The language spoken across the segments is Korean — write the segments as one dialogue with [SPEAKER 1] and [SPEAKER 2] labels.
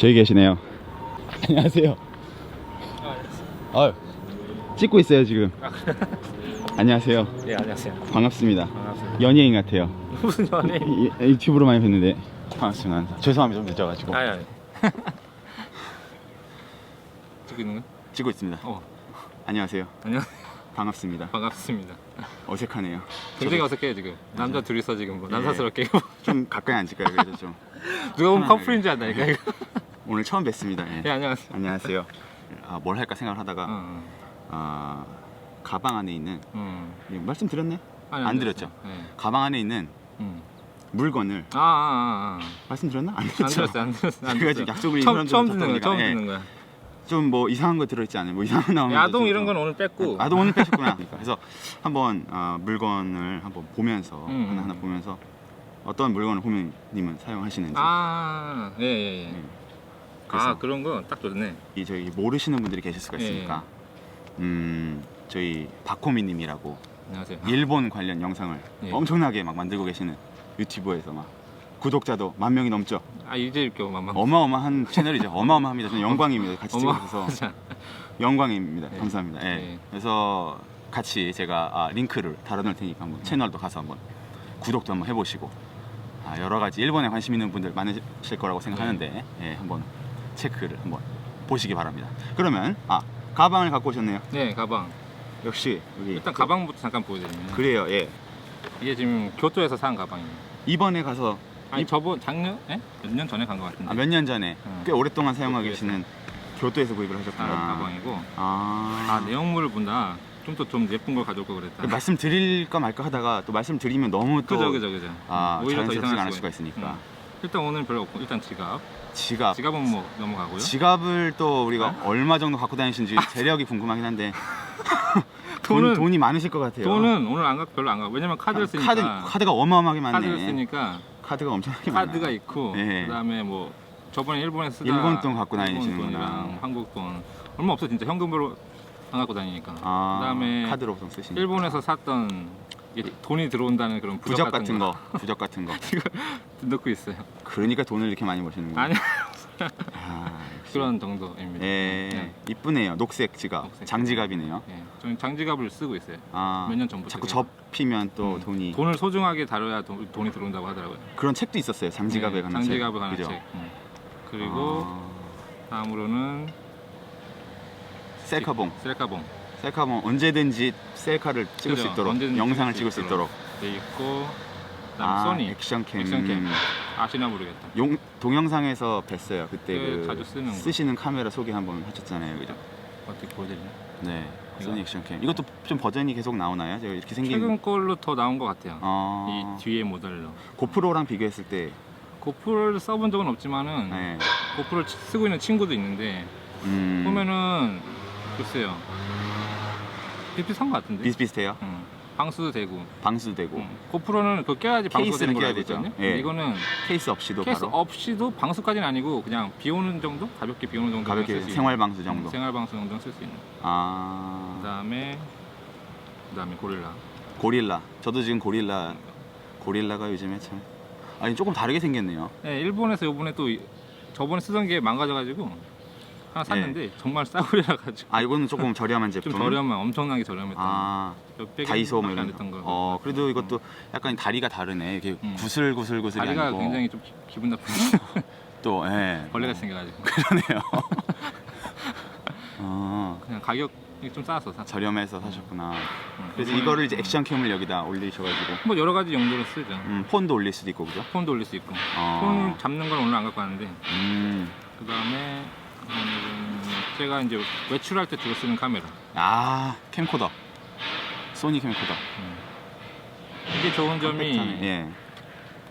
[SPEAKER 1] 저기 계시네요. 안녕하세요. 아, 찍고 있어요 지금. 안녕하세요.
[SPEAKER 2] 예 안녕하세요.
[SPEAKER 1] 반갑습니다.
[SPEAKER 2] 반갑습니다.
[SPEAKER 1] 연예인 같아요.
[SPEAKER 2] 무슨?
[SPEAKER 1] 이- 유튜브로 많이 뵀는데 반갑습니다. 죄송합니다 좀 늦어가지고
[SPEAKER 2] 아니 아니. 찍고 있는 거?
[SPEAKER 1] 찍고 있습니다.
[SPEAKER 2] 어
[SPEAKER 1] 안녕하세요.
[SPEAKER 2] 안녕
[SPEAKER 1] 반갑습니다.
[SPEAKER 2] 반갑습니다.
[SPEAKER 1] 어색하네요.
[SPEAKER 2] 굉장히 어색해 지금. 남자 둘이서 지금 뭐 난사스럽게
[SPEAKER 1] 좀 가까이 앉을까요? 그래도 좀
[SPEAKER 2] 누가 보면. 커플인 줄 안다니까 이거.
[SPEAKER 1] 오늘 처음 뵙습니다. 예.
[SPEAKER 2] 예 안녕하세요.
[SPEAKER 1] 안녕하세요. 아, 뭘 할까 생각을 하다가
[SPEAKER 2] 어,
[SPEAKER 1] 아, 가방 안에 있는
[SPEAKER 2] 어.
[SPEAKER 1] 예, 말씀 드렸네?
[SPEAKER 2] 아니,
[SPEAKER 1] 안. 드렸죠?
[SPEAKER 2] 예.
[SPEAKER 1] 가방 안에 있는
[SPEAKER 2] 음.
[SPEAKER 1] 물건을
[SPEAKER 2] 아, 아, 아, 아.
[SPEAKER 1] 말씀 드렸나? 안
[SPEAKER 2] 안
[SPEAKER 1] 드렸죠?
[SPEAKER 2] 들었어요, 안 들었어요. 안
[SPEAKER 1] 제가
[SPEAKER 2] 들었어요.
[SPEAKER 1] 지금 약속을
[SPEAKER 2] 처음, 처음 듣는 거야, 처음
[SPEAKER 1] 예.
[SPEAKER 2] 듣는 거야.
[SPEAKER 1] 좀뭐 이상한 거 들어있지 않아요? 뭐 이상한 거 나오면
[SPEAKER 2] 야동 이런
[SPEAKER 1] 좀-
[SPEAKER 2] 건 오늘 뺐고.
[SPEAKER 1] 아, 너 오늘 빼셨구나. 그래서 한번 아, 물건을 한번 보면서
[SPEAKER 2] 음,
[SPEAKER 1] 하나 하나 보면서 어떤 물건을 호민님은 사용하시는지
[SPEAKER 2] 아, 예, 예, 예.
[SPEAKER 1] 예. 그래서
[SPEAKER 2] 아, 그런 거딱 좋네.
[SPEAKER 1] 이 저희 모르시는 분들이 계실 수가
[SPEAKER 2] 예,
[SPEAKER 1] 있으니까 음 저희 박호민님이라고
[SPEAKER 2] 안녕하세요.
[SPEAKER 1] 일본 관련 영상을
[SPEAKER 2] 예.
[SPEAKER 1] 엄청나게 막 만들고 계시는 유튜브에서 막 구독자도 만 명이 넘죠.
[SPEAKER 2] 아, 이제 이렇게 만만.
[SPEAKER 1] 어마어마한 채널이죠. 어마어마합니다. 저는 영광입니다. 같이 찍어서 영광입니다.
[SPEAKER 2] 네.
[SPEAKER 1] 감사합니다. 예.
[SPEAKER 2] 네.
[SPEAKER 1] 그래서 같이 제가 아, 링크를 달아놓을 테니까 한번 채널도 가서 한번 구독도 한번 해보시고 아, 여러 가지 일본에 관심 있는 분들 많으실 거라고 생각하는데 예, 한번 체크를 한번 보시기 바랍니다. 그러면 아 가방을 갖고 오셨네요.
[SPEAKER 2] 네, 가방.
[SPEAKER 1] 역시 여기
[SPEAKER 2] 일단 가방부터 잠깐 보여드리면
[SPEAKER 1] 그래요. 예.
[SPEAKER 2] 이게 지금 교토에서 산 가방이에요.
[SPEAKER 1] 이번에 가서
[SPEAKER 2] 아니
[SPEAKER 1] 이-
[SPEAKER 2] 저번 작년? 예? 몇년 전에 간 것 같은데.
[SPEAKER 1] 아, 몇 년 전에
[SPEAKER 2] 음.
[SPEAKER 1] 꽤 오랫동안 사용하고
[SPEAKER 2] 교토에서.
[SPEAKER 1] 계시는 교토에서 구입을
[SPEAKER 2] 산
[SPEAKER 1] 하셨구나.
[SPEAKER 2] 가방이고.
[SPEAKER 1] 아,
[SPEAKER 2] 아 내용물을 본다. 좀 더 좀 예쁜 걸 가져올 걸 그랬다.
[SPEAKER 1] 말씀 드릴까 말까 하다가 또 말씀 드리면 너무 또
[SPEAKER 2] 그죠, 그죠, 그죠.
[SPEAKER 1] 아,
[SPEAKER 2] 이상할
[SPEAKER 1] 않을 수가 있으니까.
[SPEAKER 2] 음. 일단 오늘 별로 없고 일단 지갑.
[SPEAKER 1] 지갑.
[SPEAKER 2] 지갑은 뭐 넘어가고요.
[SPEAKER 1] 지갑을 또 우리가
[SPEAKER 2] 아?
[SPEAKER 1] 얼마 정도 갖고 다니시는지 재력이 궁금하긴 한데 돈,
[SPEAKER 2] 돈은-
[SPEAKER 1] 돈이 많으실 것 같아요.
[SPEAKER 2] 돈은 오늘 안 가, 별로 안 가. 왜냐면 카드를 쓰니까.
[SPEAKER 1] 카드 카드가 어마어마하게 많네.
[SPEAKER 2] 카드를 쓰니까
[SPEAKER 1] 카드가 엄청나게 많아.
[SPEAKER 2] 카드가 있고
[SPEAKER 1] 예.
[SPEAKER 2] 그다음에 뭐 저번에 일본에 쓰다
[SPEAKER 1] 일본 돈 갖고
[SPEAKER 2] 일본
[SPEAKER 1] 다니시는구나.
[SPEAKER 2] 돈이랑 한국 돈 얼마 없어 진짜 현금으로 안 갖고 다니니까.
[SPEAKER 1] 아,
[SPEAKER 2] 그다음에
[SPEAKER 1] 카드로 보통 쓰시니까.
[SPEAKER 2] 일본에서 샀던 이게 돈이 들어온다는 그런 부적,
[SPEAKER 1] 부적 같은 거, 부적 같은 거.
[SPEAKER 2] 넣고 있어요.
[SPEAKER 1] 그러니까 돈을 이렇게 많이 버시는군요.
[SPEAKER 2] 아니
[SPEAKER 1] 아, 역시.
[SPEAKER 2] 그런 정도입니다.
[SPEAKER 1] 예,
[SPEAKER 2] 네.
[SPEAKER 1] 이쁘네요. 녹색 지갑,
[SPEAKER 2] 녹색
[SPEAKER 1] 장지갑이네요.
[SPEAKER 2] 예, 저는 장지갑을 쓰고 있어요.
[SPEAKER 1] 아,
[SPEAKER 2] 몇 년 전부터
[SPEAKER 1] 자꾸
[SPEAKER 2] 제가.
[SPEAKER 1] 접히면 또
[SPEAKER 2] 음,
[SPEAKER 1] 돈이
[SPEAKER 2] 돈을 소중하게 다뤄야 돈, 돈이 들어온다고 하더라고요.
[SPEAKER 1] 그런 책도 있었어요. 장지갑에
[SPEAKER 2] 네,
[SPEAKER 1] 관한
[SPEAKER 2] 장지갑에
[SPEAKER 1] 책.
[SPEAKER 2] 관한
[SPEAKER 1] 그죠?
[SPEAKER 2] 책. 음. 그리고
[SPEAKER 1] 아,
[SPEAKER 2] 다음으로는
[SPEAKER 1] 셀카봉.
[SPEAKER 2] 셀카봉
[SPEAKER 1] 셀카봉 언제든지 셀카를 찍을 수
[SPEAKER 2] 그죠.
[SPEAKER 1] 있도록
[SPEAKER 2] 언제든지 영상을
[SPEAKER 1] 찍을 수수 있도록.
[SPEAKER 2] 돼 있고 그다음
[SPEAKER 1] 아,
[SPEAKER 2] 소니
[SPEAKER 1] 액션캠.
[SPEAKER 2] 액션캠. 아시나 모르겠다.
[SPEAKER 1] 용, 동영상에서 뵀어요. 그때
[SPEAKER 2] 네,
[SPEAKER 1] 그
[SPEAKER 2] 자주 쓰는 거.
[SPEAKER 1] 쓰시는 카메라 소개 한번 하셨잖아요. 그죠?
[SPEAKER 2] 어떻게 보여드리나?
[SPEAKER 1] 네.
[SPEAKER 2] 이거?
[SPEAKER 1] 소니 액션캠. 이것도 좀 버전이 계속 나오나요? 제가 이렇게 생긴
[SPEAKER 2] 최근 걸로 더 나온 것 같아요.
[SPEAKER 1] 어,
[SPEAKER 2] 이 뒤에 모델로.
[SPEAKER 1] 고프로랑 비교했을 때
[SPEAKER 2] 고프로를 써본 적은 없지만은
[SPEAKER 1] 네.
[SPEAKER 2] 고프로를 치- 쓰고 있는 친구도 있는데
[SPEAKER 1] 음,
[SPEAKER 2] 보면은 글쎄요 비슷한 것 같은데.
[SPEAKER 1] 비슷비슷해요.
[SPEAKER 2] 응. 방수도 되고.
[SPEAKER 1] 방수도 되고
[SPEAKER 2] 응. 고프로는 그거 껴야지 방수가
[SPEAKER 1] 케이스는
[SPEAKER 2] 되는 걸
[SPEAKER 1] 껴야
[SPEAKER 2] 알고
[SPEAKER 1] 되죠. 예.
[SPEAKER 2] 이거는
[SPEAKER 1] 케이스 없이도
[SPEAKER 2] 케이스
[SPEAKER 1] 바로
[SPEAKER 2] 없이도 방수까지는 아니고 그냥 비 오는 정도? 가볍게 비 오는 정도
[SPEAKER 1] 가볍게 생활 방수 정도.
[SPEAKER 2] 생활 방수 정도는 쓸 수 있는.
[SPEAKER 1] 아
[SPEAKER 2] 그다음에 그다음에 고릴라.
[SPEAKER 1] 고릴라. 저도 지금 고릴라 고릴라가 요즘에 참 아니 조금 다르게 생겼네요.
[SPEAKER 2] 네, 일본에서 요번에 또 이- 저번에 쓰던 게 망가져가지고 하나 샀는데 정말 싸구려라 가지고
[SPEAKER 1] 아 이거는 조금 저렴한
[SPEAKER 2] 좀
[SPEAKER 1] 제품.
[SPEAKER 2] 저렴한 엄청나게 저렴했던
[SPEAKER 1] 아
[SPEAKER 2] 몇백
[SPEAKER 1] 다이소
[SPEAKER 2] 뭐안
[SPEAKER 1] 이런
[SPEAKER 2] 됐던
[SPEAKER 1] 거.
[SPEAKER 2] 거.
[SPEAKER 1] 어 그래도 이것도 약간 다리가 다르네. 이게
[SPEAKER 2] 음.
[SPEAKER 1] 구슬구슬구슬이
[SPEAKER 2] 다리가
[SPEAKER 1] 아니고
[SPEAKER 2] 굉장히 좀 기- 기분 나쁜
[SPEAKER 1] 또 예.
[SPEAKER 2] 벌레가
[SPEAKER 1] 어,
[SPEAKER 2] 생겨가지고
[SPEAKER 1] 그러네요. 어
[SPEAKER 2] 그냥 가격이 좀 싸서 샀어.
[SPEAKER 1] 저렴해서 사셨구나.
[SPEAKER 2] 음.
[SPEAKER 1] 그래서 이거를 이제 액션캠을 여기다 올리셔가지고
[SPEAKER 2] 뭐 여러 가지 용도로 쓰죠.
[SPEAKER 1] 음, 폰도 올릴 수도 있고 그죠?
[SPEAKER 2] 폰도 올릴 수 있고
[SPEAKER 1] 어.
[SPEAKER 2] 폰 잡는 건 오늘 안 갖고 왔는데
[SPEAKER 1] 음.
[SPEAKER 2] 그 다음에 오늘은 제가 이제 외출할 때 주로 쓰는 카메라.
[SPEAKER 1] 아 캠코더. 소니 캠코더.
[SPEAKER 2] 음. 이게 좋은 점이
[SPEAKER 1] 컴팩트하네. 예.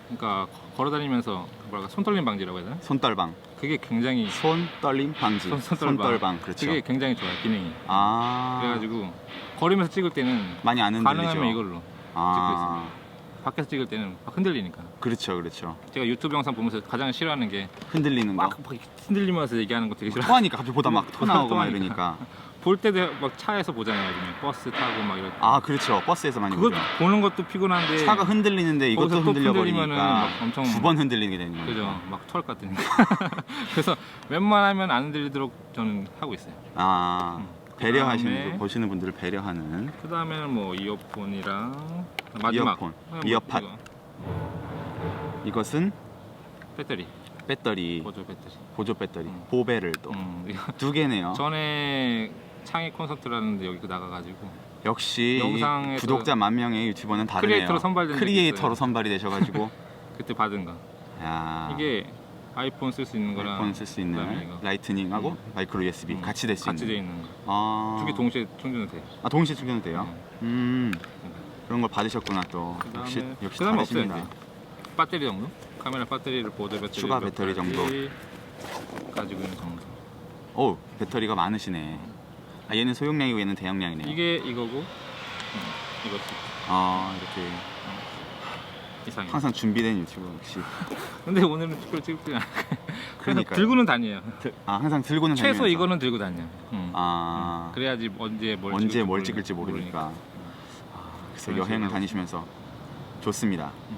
[SPEAKER 2] 그러니까 걸어다니면서 뭐랄까 손떨림 방지라고 해야 되나?
[SPEAKER 1] 손떨방.
[SPEAKER 2] 그게 굉장히
[SPEAKER 1] 손 떨림 방지.
[SPEAKER 2] 손- 손떨방.
[SPEAKER 1] 그렇죠.
[SPEAKER 2] 그게 굉장히 좋아요 기능이.
[SPEAKER 1] 아.
[SPEAKER 2] 그래가지고 걸으면서 찍을 때는
[SPEAKER 1] 많이 안 흔들리죠.
[SPEAKER 2] 가능하면 이걸로
[SPEAKER 1] 아.
[SPEAKER 2] 밖에서 찍을 때는 막 흔들리니까.
[SPEAKER 1] 그렇죠, 그렇죠.
[SPEAKER 2] 제가 유튜브 영상 보면서 가장 싫어하는 게
[SPEAKER 1] 흔들리는 거.
[SPEAKER 2] 막, 막 흔들리면서 얘기하는 거 되게 싫어.
[SPEAKER 1] 토하니까 갑자기 보다 막 토 나오고 막
[SPEAKER 2] 토하니까.
[SPEAKER 1] 이러니까.
[SPEAKER 2] 볼 때도 막 차에서 보잖아요. 요즘에 버스 타고 막 때.
[SPEAKER 1] 아 그렇죠. 버스에서 많이
[SPEAKER 2] 그거
[SPEAKER 1] 보죠.
[SPEAKER 2] 보는 것도 피곤한데
[SPEAKER 1] 차가 흔들리는데 이것도
[SPEAKER 2] 거기서 또
[SPEAKER 1] 흔들려
[SPEAKER 2] 흔들리면은
[SPEAKER 1] 버리니까
[SPEAKER 2] 막 엄청-
[SPEAKER 1] 두 번 흔들리게 되는 거죠.
[SPEAKER 2] 그죠 막털 같으니까 그래서 웬만하면 안 흔들리도록 저는 하고 있어요
[SPEAKER 1] 아
[SPEAKER 2] 음.
[SPEAKER 1] 배려하시는 분, 보시는 분들을 배려하는
[SPEAKER 2] 그 다음에는 뭐 이어폰이랑 마지막
[SPEAKER 1] 이어폰,
[SPEAKER 2] 네, 뭐
[SPEAKER 1] 이어팟.
[SPEAKER 2] 이거,
[SPEAKER 1] 이것은
[SPEAKER 2] 배터리
[SPEAKER 1] 배터리
[SPEAKER 2] 보조 배터리
[SPEAKER 1] 보조 배터리
[SPEAKER 2] 음.
[SPEAKER 1] 보배를 또두
[SPEAKER 2] 음, 이거
[SPEAKER 1] 개네요.
[SPEAKER 2] 전에 창의 콘서트라는데 여기 그 나가가지고
[SPEAKER 1] 역시 이
[SPEAKER 2] 영상에서
[SPEAKER 1] 구독자 만 명의 유튜버는 다르네요.
[SPEAKER 2] 크리에이터로 선발된 적이
[SPEAKER 1] 크리에이터로
[SPEAKER 2] 있어요.
[SPEAKER 1] 선발이 되셔가지고
[SPEAKER 2] 그때 받은 거
[SPEAKER 1] 야,
[SPEAKER 2] 이게 아이폰 쓸 수 있는 거랑
[SPEAKER 1] 아이폰 쓸 수
[SPEAKER 2] 그다음에
[SPEAKER 1] 있는
[SPEAKER 2] 이거.
[SPEAKER 1] 라이트닝하고
[SPEAKER 2] 음.
[SPEAKER 1] 마이크로 USB
[SPEAKER 2] 음,
[SPEAKER 1] 같이 될 수
[SPEAKER 2] 같이 돼
[SPEAKER 1] 있는.
[SPEAKER 2] 있는 거.
[SPEAKER 1] 아,
[SPEAKER 2] 두 개 동시에 충전돼.
[SPEAKER 1] 아 동시에 충전도 돼요. 음 그런 걸 받으셨구나 또
[SPEAKER 2] 그다음에
[SPEAKER 1] 역시 역시
[SPEAKER 2] 그다음에 없어요
[SPEAKER 1] 다르십니다.
[SPEAKER 2] 이제. 배터리 정도? 카메라 배터리를 보조 배터리
[SPEAKER 1] 추가
[SPEAKER 2] 몇
[SPEAKER 1] 배터리
[SPEAKER 2] 가지
[SPEAKER 1] 정도.
[SPEAKER 2] 가지고 있는 정도.
[SPEAKER 1] 오 배터리가 많으시네. 아 얘는 소용량이고 얘는 대용량이네요.
[SPEAKER 2] 이게 이거고 음, 이것도
[SPEAKER 1] 아 이렇게
[SPEAKER 2] 이상해.
[SPEAKER 1] 항상 준비된 유튜버 역시.
[SPEAKER 2] 근데 오늘은 찍지 않아. 그래서
[SPEAKER 1] 그러니까요.
[SPEAKER 2] 들고는 다녀요.
[SPEAKER 1] 아 항상 들고는
[SPEAKER 2] 최소
[SPEAKER 1] 다니면서.
[SPEAKER 2] 이거는 들고 다녀. 음.
[SPEAKER 1] 아
[SPEAKER 2] 음. 그래야지 언제 뭘
[SPEAKER 1] 언제
[SPEAKER 2] 찍을지
[SPEAKER 1] 뭘
[SPEAKER 2] 모르-
[SPEAKER 1] 찍을지 모르니까. 그래서
[SPEAKER 2] 그런
[SPEAKER 1] 여행을
[SPEAKER 2] 식으로.
[SPEAKER 1] 다니시면서 좋습니다.
[SPEAKER 2] 음.